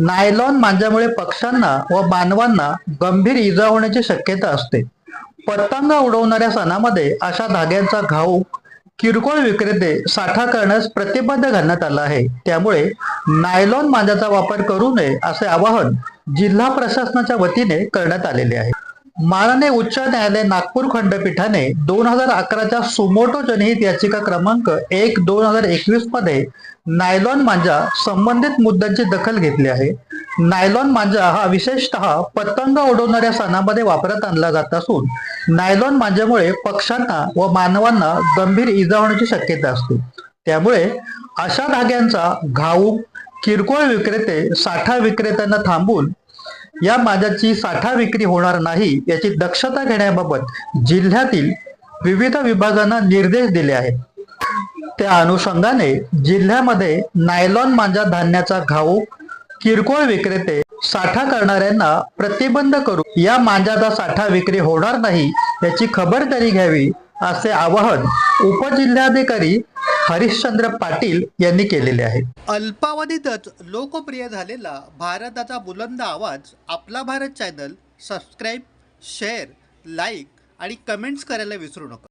Nylon मांजामुळे पक्ष्यांना व मानवांना गंभीर इजा होण्याची शक्यता असते. पतंग उडवणाऱ्या सणामध्ये अशा धाग्यांचा घाऊक किरकोळ विक्रेते साठा करण्यास प्रतिबंध घालण्यात आला आहे. त्यामुळे नायलॉन मांजाचा वापर करू नये असे आवाहन जिल्हा प्रशासनाच्या वतीने करण्यात आलेले आहे. माननीय उच्च न्यायालय नागपूर खंडपीठाने दोन हजार अकराच्या सुमोटो जनहित याचिका क्रमांक एक दोन हजार एकवीसमध्ये नायलॉन मांजा संबंधित मुद्द्यांची दखल घेतली आहे. नायलॉन मांजा हा विशेषतः पतंग उडवणाऱ्या सणामध्ये वापरात आणला जात असून नायलॉन मांजामुळे पक्ष्यांना व मानवांना गंभीर इजा होण्याची शक्यता असते. त्यामुळे अशा धाग्यांचा घाऊक किरकोळ विक्रेते साठा विक्रेत्यांना थांबून या मांजाची साठा विक्री होणार नाही याची दक्षता घेण्याबाबत जिल्ह्यातील विविध विभागांना निर्देश दिले आहेत. त्या अनुषंगाने जिल्ह्यामध्ये नायलॉन मांजा धान्याचा घाऊक किरकोळ विक्रेते साठा करणाऱ्यांना प्रतिबंध करू या मांजाचा साठा विक्री होणार नाही याची खबरदारी घ्यावी असे आवाहन उपजिल्हाधिकारी हरिश्चंद्र पाटील यांनी केलेले आहे. अल्पावधीतच लोकप्रिय झालेला भारताचा बुलंद आवाज आपला Bharat channel subscribe share like आणि कमेंट्स करायला विसरू नका.